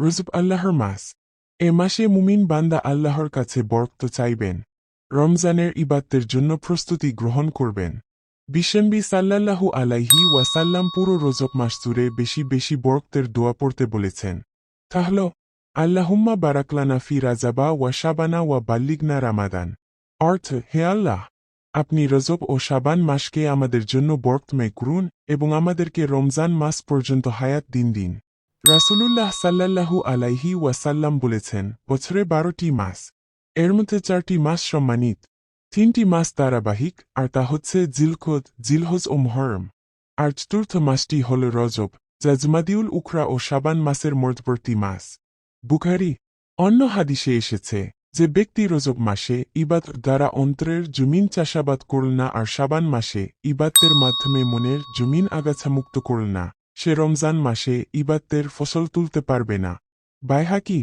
রজব আল্লাহর মাস। এ মাসে মুমিন বান্দা আল্লাহর কাছে বরক্ত চাইবেন। রমজানের ইবাদতের জন্য প্রস্তুতি গ্রহণ করবেন। বিশ্বনবী সাল্লাল্লাহু আলাইহি ওয়াসাল্লাম পুরো রজব মাস জুড়ে বেশি বেশি বরক্তের দোয়া পড়তে বলেছেন। তাহল, আল্লাহুম্মা বারাকলানা ফি রাজাবা ওয়া শাবানা ওয়া বাল্লিগনা রামাদান। অর্থ, হে আল্লাহ, আপনি রজব ও শাবান মাসকে আমাদের জন্য বরক্তময় করুন এবং আমাদেরকে রমজান মাস পর্যন্ত হায়াত দিন দিন। রাসূলুল্লাহ সাল্লাল্লাহু আলাইহি ওয়াসাল্লাম বলেছেন, বছরে বারোটি মাস। এর মধ্যে চারটি মাস সম্মানিত। তিনটি মাস ধারাবাহিক, আর তা হচ্ছে জিলখোদ জিলহজ ও মহরম। আর চতুর্থ মাসটি হল রজব, যা জমাদিউল উখরা ও সাবান মাসের মধ্যবর্তী মাস। বুখারি, অন্য হাদিসে এসেছে যে ব্যক্তি রজব মাসে ইবাদ দ্বারা অন্তরের জমিন চাষাবাদ করল না আর সাবান মাসে ইবাদতের মাধ্যমে মনের জমিন আগাছা মুক্ত করল না। সে রমজান মাসে ইবাদতের ফসল তুলতে পারবে না। বাইহাকি